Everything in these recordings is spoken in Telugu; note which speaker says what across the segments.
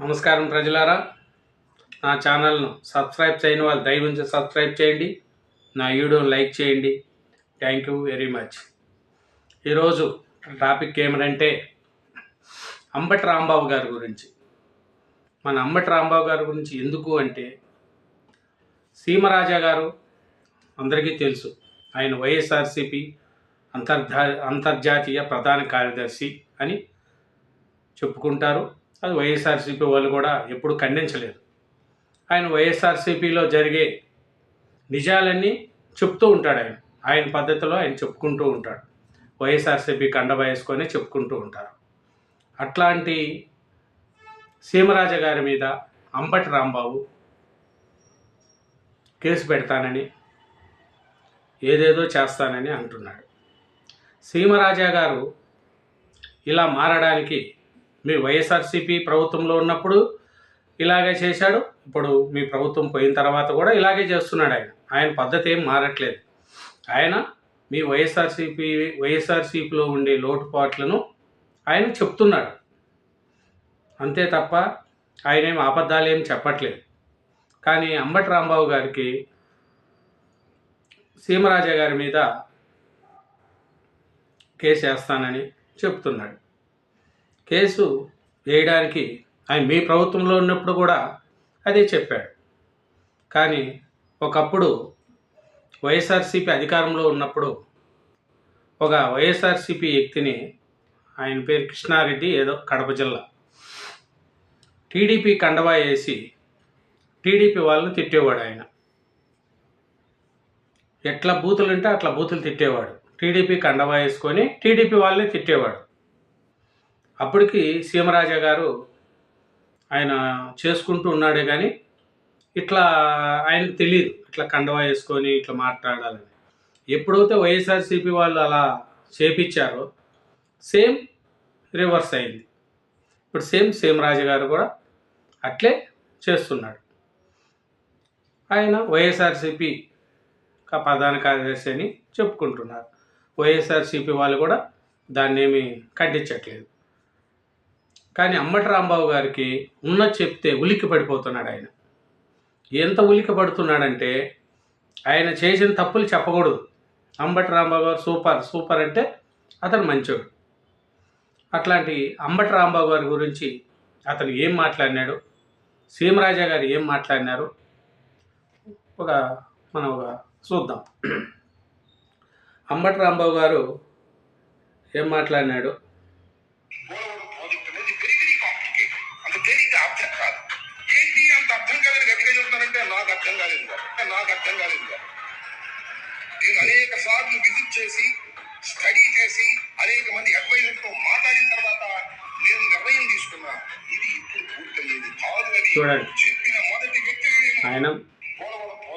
Speaker 1: నమస్కారం ప్రజలారా. నా ఛానల్ను సబ్స్క్రైబ్ చేయని వాళ్ళు దయవుంచి సబ్స్క్రైబ్ చేయండి. నా వీడియోని లైక్ చేయండి. Thank you very much. ఈరోజు టాపిక్ ఏమిటంటే అంబటి రాంబాబు గారి గురించి. మన అంబటి రాంబాబు గారి గురించి ఎందుకు అంటే సీమరాజా గారు అందరికీ తెలుసు. ఆయన వైఎస్ఆర్సిపి అంతర్జా అంతర్జాతీయ ప్రధాన కార్యదర్శి అని చెప్పుకుంటారు. అది వైఎస్ఆర్సీపీ వాళ్ళు కూడా ఎప్పుడు ఖండించలేదు. ఆయన వైఎస్ఆర్సీపీలో జరిగే నిజాలన్నీ చెప్తూ ఉంటాడు ఆయన. ఆయన పద్ధతిలో ఆయన చెప్పుకుంటూ ఉంటాడు. వైఎస్ఆర్సీపీ కండ వేసుకొని చెప్పుకుంటూ ఉంటారు. అట్లాంటి సీమరాజ గారి మీద అంబటి రాంబాబు కేసు పెడతానని ఏదేదో చేస్తానని అంటున్నాడు. సీమరాజా గారు ఇలా మారడానికి మీ వైఎస్ఆర్సీపీ ప్రభుత్వంలో ఉన్నప్పుడు ఇలాగే చేశాడు. ఇప్పుడు మీ ప్రభుత్వం పోయిన తర్వాత కూడా ఇలాగే చేస్తున్నాడు ఆయన. ఆయన పద్ధతి ఏం మారట్లేదు. ఆయన మీ వైఎస్ఆర్సీపీ వైఎస్ఆర్సీపీలో ఉండే లోటుపాట్లను ఆయన చెప్తున్నాడు. అంతే తప్ప ఆయన ఏం అబద్ధాలు ఏం చెప్పట్లేదు. కానీ అంబటి రాంబాబు గారికి సీమరాజా గారి మీద కేసు వేస్తానని చెప్తున్నాడు. కేసు వేయడానికి ఆయన మీ ప్రభుత్వంలో ఉన్నప్పుడు కూడా అదే చెప్పాడు. కానీ ఒకప్పుడు వైఎస్ఆర్సీపీ అధికారంలో ఉన్నప్పుడు ఒక వైఎస్ఆర్సీపీ వ్యక్తిని ఆయన పేరు కృష్ణారెడ్డి ఏదో కడప జిల్లా. టీడీపీ కండవా వేసి టీడీపీ వాళ్ళని తిట్టేవాడు ఆయన. ఎట్లా బూతులు ఉంటే అట్లా బూతులు తిట్టేవాడు. టీడీపీ కండవా వేసుకొని టీడీపీ వాళ్ళని తిట్టేవాడు. అప్పటికి సీమరాజా గారు ఆయన చేసుకుంటూ ఉన్నాడే కానీ ఇట్లా ఆయనకు తెలియదు ఇట్లా కండవా వేసుకొని ఇట్లా మాట్లాడాలని. ఎప్పుడైతే వైఎస్ఆర్సీపీ వాళ్ళు అలా చేపించారో సేమ్ రివర్స్ అయింది. ఇప్పుడు సేమ్ సీమరాజు గారు కూడా అట్లే చేస్తున్నాడు. ఆయన వైఎస్ఆర్సీపీ ప్రధాన కార్యదర్శి అని చెప్పుకుంటున్నారు. వైఎస్ఆర్సీపీ వాళ్ళు కూడా దాన్ని ఏమీ ఖండించట్లేదు. కానీ అమ్మటి రాంబాబు గారికి ఉన్నది చెప్తే ఉలిక్కి పడిపోతున్నాడు ఆయన. ఎంత ఉలిక్కి పడుతున్నాడంటే ఆయన చేసిన తప్పులు చెప్పకూడదు. అంబటి రాంబాబు గారు సూపర్ సూపర్ అంటే అతను మంచోడు. అట్లాంటి అంబటి రాంబాబు గారి గురించి అతను ఏం మాట్లాడినాడు? సీమరాజా గారు ఏం మాట్లాడినారు? ఒక మనం ఒక చూద్దాం. అంబటి రాంబాబు గారు ఏం మాట్లాడినాడు?
Speaker 2: చెప్తానంటే నాకు అర్థం కాలేదు. నాకు అర్థం కాలేదు. నేను అనేక సార్లు విజిట్ చేసి స్టడీ చేసి అనేక మంది అడ్వైజర్తో మాట్లాడిన తర్వాత నేను నిర్ణయం తీసుకున్నా ఇది ఇప్పుడు పూర్తయ్యేది కాదు అని
Speaker 1: చూడండి.
Speaker 2: చెప్పిన మొదటి వ్యక్తి నేను
Speaker 1: ఆయన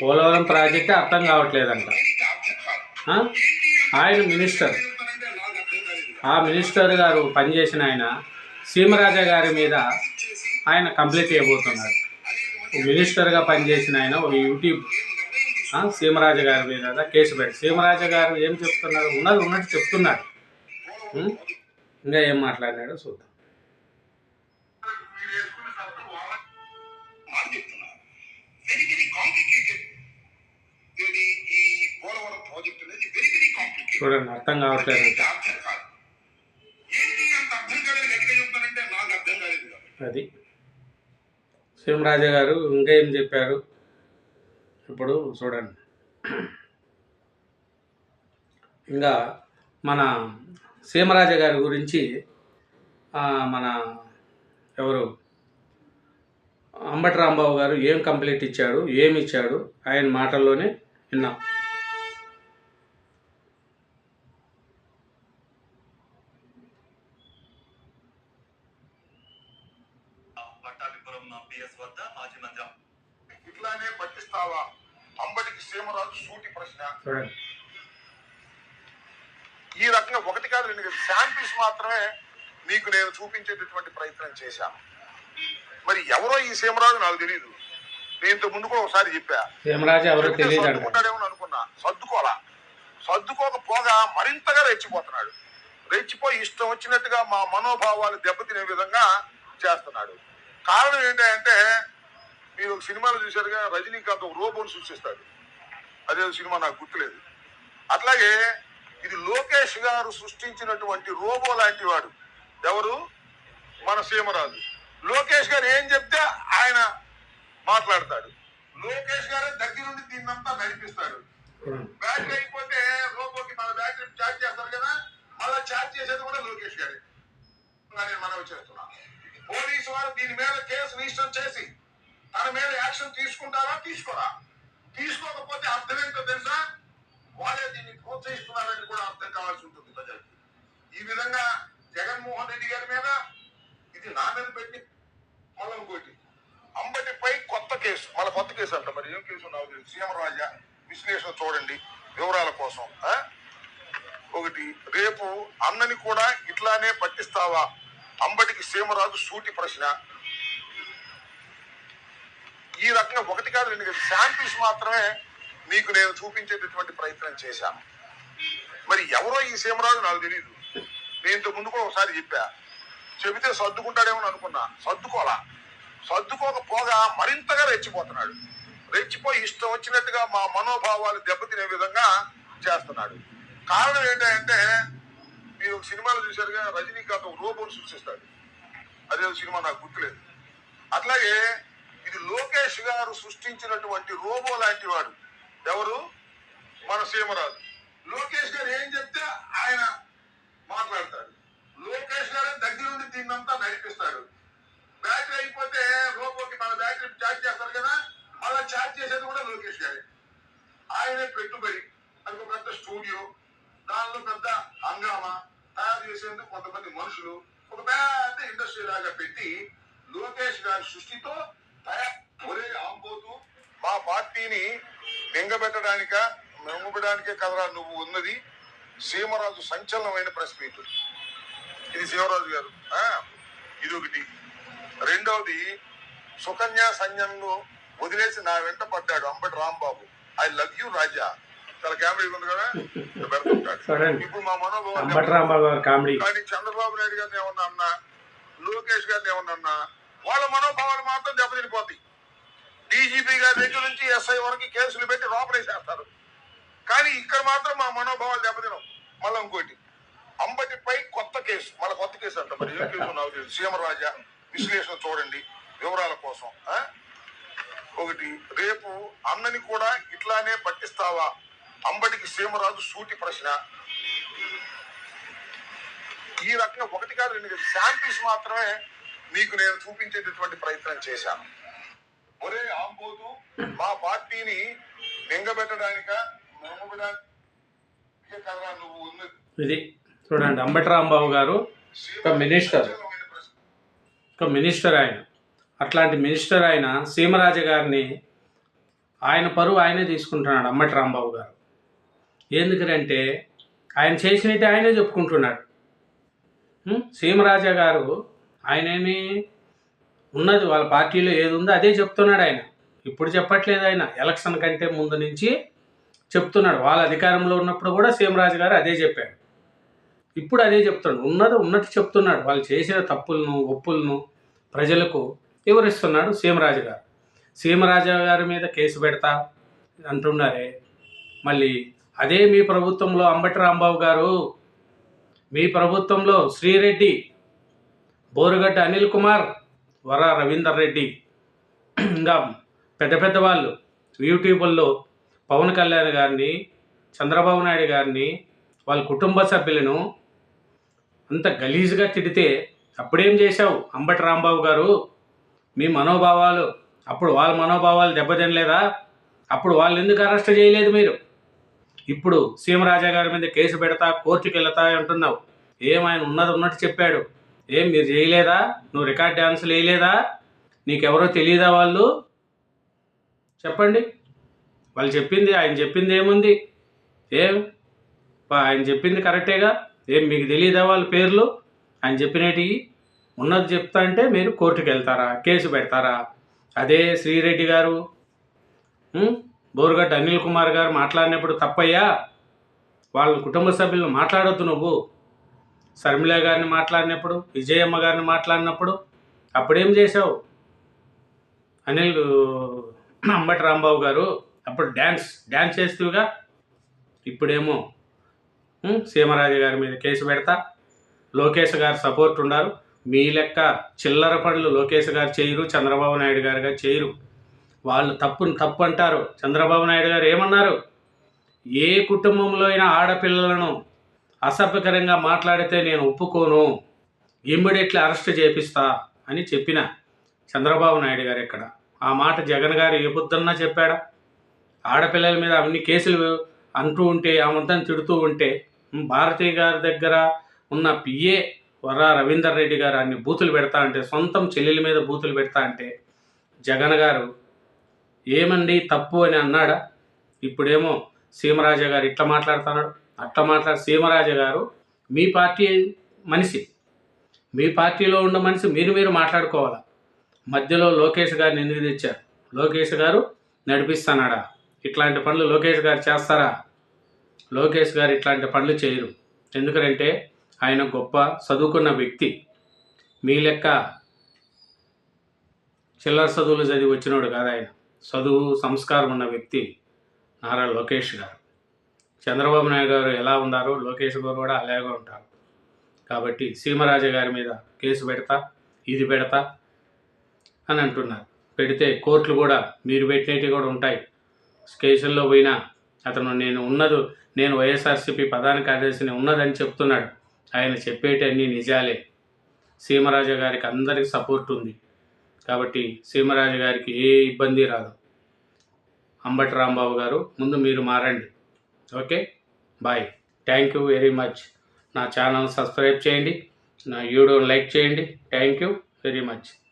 Speaker 2: పోలవరం ప్రాజెక్ట్
Speaker 1: అర్థం కావట్లేదంట ఆయన మినిస్టర్. ఆ మినిస్టర్ గారు పనిచేసిన ఆయన సీమరాజా గారి మీద ఆయన కంప్లీట్ ఒక మినిస్టర్గా పనిచేసిన ఆయన ఒక యూట్యూబ్ సీమరాజు గారి మీద కేసు పెట్టి. సీమరాజు గారు ఏం చెప్తున్నారు? ఉన్నది ఉన్నట్టు చెప్తున్నాడు ఉం? ఇంకా ఏం మాట్లాడినాడో చూద్దాం. చూడండి అర్థం
Speaker 2: కాదు.
Speaker 1: అది. సీమరాజా గారు ఇంకా ఏం చెప్పారు? ఇప్పుడు చూడండి. ఇంకా మన సీమరాజా గారి గురించి మన ఎవరు? అంబటి రాంబాబు గారు ఏం కంప్లీట్ ఇచ్చాడు ఏమి ఇచ్చాడు ఆయన మాటల్లోనే విన్నాం.
Speaker 3: వద్ద మాజీ మంత్రి.
Speaker 2: ఇట్లానే పట్టిస్తావా? అంబటికి సీమరాజు సూటి ప్రశ్న.
Speaker 1: చూడండి.
Speaker 2: ఈ రకంగా ఒకటి కాదు రెండు కాదు. శాంపిల్స్ మాత్రమే మీకు నేను చూపించేటటువంటి ప్రయత్నం చేశాను. మరి ఎవరో ఈ సీమరాజు నాకు తెలియదు నేను ఇంత ముందు కూడా ఒకసారి చెప్పా. సర్దుకుంటాడేమో అని అనుకున్నా. సర్దుకోలా సర్దుకోకపోగా మరింతగా రెచ్చిపోతున్నాడు. రెచ్చిపోయి ఇష్టం వచ్చినట్టుగా మా మనోభావాలు దెబ్బతినే విధంగా చేస్తున్నాడు. కారణం ఏంటంటే మీరు ఒక సినిమాలో చూశారుగా రజనీకాంత్ ఒక రోబోని సృష్టిస్తాడు అదే సినిమా నాకు గుర్తులేదు. అట్లాగే ఇది లోకేష్ గారు సృష్టించినటువంటి రోబో లాంటి వాడు. ఎవరు? మన సీమరాజు. లోకేష్ గారు ఏం చెప్తే ఆయన మాట్లాడతాడు. లోకేష్ గారే దగ్గరుండి దీన్నంతా నడిపిస్తాడు. బ్యాటరీ అయిపోతే రోబోకి మన బ్యాటరీ ఛార్జ్ చేస్తారు కదా మళ్ళీ ఛార్జ్ చేసేది కూడా లోకేష్ గారే. నేను మనవి చేస్తున్నా. పోలీసు వారు దీని మీద కేసు రిజిస్టర్ చేసి తన మీద యాక్షన్ తీసుకుంటారా తీసుకోరా? తీసుకోకపోతే అర్థం ఏంటో తెలుసా? వాళ్ళే దీన్ని ప్రోత్సహిస్తున్నారని కూడా అర్థం కావాల్సి ఉంటుంది ప్రజలకి. ఈ విధంగా జగన్మోహన్ రెడ్డి గారి మీద ఇది నా మీద పెట్టి మళ్ళీ ఇంకోటి. అంబటిపై కొత్త కేసు మళ్ళీ కొత్త కేసు అంట మరి. ఏం కేసు నాకు సీఎం రాజా విశ్లేషణ చూడండి వివరాల కోసం ఒకటి రేపు అన్నని కూడా ఇట్లానే పట్టిస్తావా? అంబటికి సీమరాజు సూటి ప్రశ్న. ఈ రకంగా ఒకటి కాదు రెండు కాదు. శాంపిల్స్ మాత్రమే మీకు నేను చూపించేటటువంటి ప్రయత్నం చేశాను. మరి ఎవరో ఈ సీమరాజు నాకు తెలియదు నేను ఇంతకు ముందు కూడా ఒకసారి చెప్పా. చెబితే సర్దుకుంటాడేమో అనుకున్నా. సర్దుకోలా సర్దుకోకపోగా మరింతగా రెచ్చిపోతున్నాడు. రెచ్చిపోయి ఇష్టం వచ్చినట్టుగా మా మనోభావాలు దెబ్బతినే విధంగా చేస్తున్నాడు. కారణం ఏంటంటే మీరు ఒక సినిమాలో చూశారుగా రజనీకాంత్ రోబోని సృష్టిస్తాడు అదే సినిమా నాకు గుర్తులేదు. అట్లాగే ఇది లోకేష్ గారు సృష్టించినటువంటి రోబో లాంటి వాడు. ఎవరు? మన సీమరాజు. లోకేష్ గారు ఏం చెప్తే ఆయన మాట్లాడతాడు. లోకేష్ గారే దగ్గరుండి దీన్నంతా నడిపిస్తాడు. బ్యాటరీ అయిపోతే రోబోకి మన బ్యాటరీ ఛార్జ్ చేస్తారు కదా మళ్ళీ ఛార్జ్ చేసేది కూడా లోకేష్ గారే. ఆయనే పెట్టుబడి. అది ఒక పెద్ద స్టూడియో దానిలో పెద్ద హంగామా. తయారు చేసేందుకు కొంతమంది మనుషులు ఒక పెద్ద ఇండస్ట్రీ లాగా పెట్టి లోకేష్ గారి సృష్టితో ఒరే ఆంబోతు మా పార్టీని బెంగబెట్టడానిక మింగబెట్టడానికే కదరా నువ్వు ఉన్నది? సీమరాజు సంచలనమైన ప్రెస్ మీట్. ఇది శివరాజు గారు. ఆ, ఇది ఒకటి రెండవది సుకన్య సంజంలో వదిలేసి నా వెంట పడ్డాడు Ambati Rambabu. I love you Raja. చాలా కామెడీ ఉంది కదా? ఇప్పుడు మా మనోభావం కానీ చంద్రబాబు నాయుడు గారిని ఏమన్నా అన్నా లోకేష్ గారిని ఏమన్నా అన్నా వాళ్ళ మనోభావాలు మాత్రం దెబ్బతినిపోతాయి. డీజీపీ గారి దగ్గర నుంచి ఎస్ఐ వరకు కేసులు పెట్టి లోపలేసేస్తారు కానీ ఇక్కడ మాత్రం మా మనోభావాలు దెబ్బతినం మళ్ళీ ఇంకోటి అంబటిపై కొత్త కేసు మళ్ళీ కొత్త కేసు అంట. మరి ఏం కేసు నాకు సీఎం రాజా విశ్లేషణ చూడండి వివరాల కోసం ఆ? ఒకటి రేపు అన్నని కూడా ఇట్లానే పట్టిస్తావా? అంబటికి సీమరాజు సూటి ప్రశ్న. ఈ రకంగా ఒకటి కాదు రెండు శాంపిల్స్ మాత్రమే మీకు నేను చూపించేటటువంటి ప్రయత్నం చేశాను. ఒరే ఆంబోతు మా పార్టీని ఉన్నది.
Speaker 1: ఇది చూడండి అంబట్రాంబాబు గారు ఒక మినిస్టర్. ఒక మినిస్టర్ ఆయన. అట్లాంటి మినిస్టర్ ఆయన సీమరాజ గారిని ఆయన పరువు ఆయనే తీసుకుంటున్నాడు అమ్మటి రాంబాబు గారు. ఎందుకంటే ఆయన చేసినట్టు ఆయనే చెప్పుకుంటున్నాడు. సీమరాజా గారు ఆయనేమి ఉన్నది వాళ్ళ పార్టీలో ఏది ఉందో అదే చెప్తున్నాడు ఆయన. ఇప్పుడు చెప్పట్లేదు ఆయన. ఎలక్షన్ కంటే ముందు నుంచి చెప్తున్నాడు. వాళ్ళ అధికారంలో ఉన్నప్పుడు కూడా సీమరాజు గారు అదే చెప్పాడు. ఇప్పుడు అదే చెప్తున్నాడు. ఉన్నది ఉన్నట్టు చెప్తున్నాడు. వాళ్ళు చేసిన తప్పులను ఒప్పులను ప్రజలకు వివరిస్తున్నాడు సీమరాజు గారు. సీమరాజు గారి మీద కేసు పెడతా అంటున్నారే మళ్ళీ అదే మీ ప్రభుత్వంలో అంబటి రాంబాబు గారు మీ ప్రభుత్వంలో శ్రీరెడ్డి బోరుగడ్డ అనిల్ కుమార్ వర రవీందర్ రెడ్డి. ఇంకా పెద్ద పెద్ద వాళ్ళు యూట్యూబుల్లో పవన్ కళ్యాణ్ గారిని చంద్రబాబు నాయుడు గారిని వాళ్ళ కుటుంబ సభ్యులను అంత గలీజ్గా తిడితే అప్పుడేం చేశావు అంబటి రాంబాబు గారు? మీ మనోభావాలు అప్పుడు వాళ్ళ మనోభావాలు దెబ్బతినలేదా? అప్పుడు వాళ్ళు ఎందుకు అరెస్ట్ చేయలేదు మీరు? ఇప్పుడు సీమరాజా గారి మీద కేసు పెడతా కోర్టుకి వెళ్తా అంటున్నావు. ఏం ఆయన ఉన్నది ఉన్నట్టు చెప్పాడు. ఏం మీరు చేయలేదా? నువ్వు రికార్డ్ డ్యాన్సులు వేయలేదా? నీకెవరో తెలియదా వాళ్ళు? చెప్పండి. వాళ్ళు చెప్పింది ఆయన చెప్పింది ఏముంది? ఏం? ఆయన చెప్పింది కరెక్టేగా? ఏం మీకు తెలియదా వాళ్ళ పేర్లు? ఆయన చెప్పినవి ఉన్నది చెప్తా అంటే మీరు కోర్టుకు వెళ్తారా? కేసు పెడతారా? అదే శ్రీరెడ్డి గారు? బోరుగడ్డ అనిల్ కుమార్ గారు మాట్లాడినప్పుడు తప్పయ్యా వాళ్ళ కుటుంబ సభ్యులను మాట్లాడొద్దు నువ్వు. శర్మిల గారిని మాట్లాడినప్పుడు విజయమ్మ గారిని మాట్లాడినప్పుడు అప్పుడేం చేసావు అనిల్ అంబటి రాంబాబు గారు అప్పుడు డ్యాన్స్ డ్యాన్స్ చేస్తూగా? ఇప్పుడేమో సీమరాజు గారి మీద కేసు పెడతా. లోకేష్ గారు సపోర్ట్ ఉన్నారు మీ లెక్క చిల్లర పనులు లోకేష్ గారు చేయరు చంద్రబాబు నాయుడు గారు గారు చేయరు. వాళ్ళు తప్పుని తప్పు అంటారు. చంద్రబాబు నాయుడు గారు ఏమన్నారు? ఏ కుటుంబంలో అయినా ఆడపిల్లలను అసభ్యకరంగా మాట్లాడితే నేను ఒప్పుకోను. ఇమ్మీడియట్లీ అరెస్ట్ చేపిస్తా అని చెప్పిన చంద్రబాబు నాయుడు గారు ఇక్కడ ఆ మాట జగన్ గారు ఏ పొద్దున్నా చెప్పాడా? ఆడపిల్లల మీద అన్ని కేసులు అంటూ ఉంటే ఆమంతం తిడుతూ ఉంటే భారతీయ భారతి గారి దగ్గర ఉన్న పిఏ వర రవీందర్ రెడ్డి గారు అన్ని బూతులు పెడతా అంటే సొంతం చెల్లెల మీద బూతులు పెడతా అంటే జగన్ గారు ఏమండి తప్పు అని అన్నాడా? ఇప్పుడేమో సీమరాజా గారు ఇట్లా మాట్లాడుతున్నాడు. అట్లా మాట్లాడు సీమరాజా గారు మీ పార్టీ మనిషి. మీ పార్టీలో ఉన్న మనిషి మీరు మీరు మాట్లాడుకోవాలా? మధ్యలో లోకేష్ గారిని ఎందుకు తెచ్చారు? లోకేష్ గారు నడిపిస్తానాడా? ఇట్లాంటి పనులు లోకేష్ గారు చేస్తారా? లోకేష్ గారు ఇట్లాంటి పనులు చేయరు. ఎందుకంటే ఆయన గొప్ప చదువుకున్న వ్యక్తి. మీ లెక్క చిల్లర చదువులు చదివి వచ్చినోడు కాదు ఆయన. చదువు సంస్కారం ఉన్న వ్యక్తి నారా లోకేష్ గారు. చంద్రబాబు నాయుడు గారు ఎలా ఉన్నారో? లోకేష్ గారు కూడా అలాగే ఉంటారు. కాబట్టి సీమరాజు గారి మీద కేసు పెడతా ఇది పెడతా అని అంటున్నారు. పెడితే కోర్టులు కూడా మీరు పెట్టినవి కూడా ఉంటాయి. స్టేషన్లో పోయినా అతను నేను ఉన్నదు నేను వైఎస్ఆర్సీపీ ప్రధాన కార్యదర్శిని ఉన్నదని చెప్తున్నాడు. ఆయన చెప్పేటన్నీ నిజాలే. సీమరాజు గారికి అందరికీ సపోర్ట్ ఉంది. కాబట్టి సీమరాజు గారికి ఏ ఇబ్బంది రాదు. అంబటి రాంబాబు గారు ముందు మీరు మారండి. Okay? Bye thank you very much నా ఛానల్ సబ్స్క్రైబ్ చేయండి. నా వీడియో లైక్ చేయండి. Thank you very much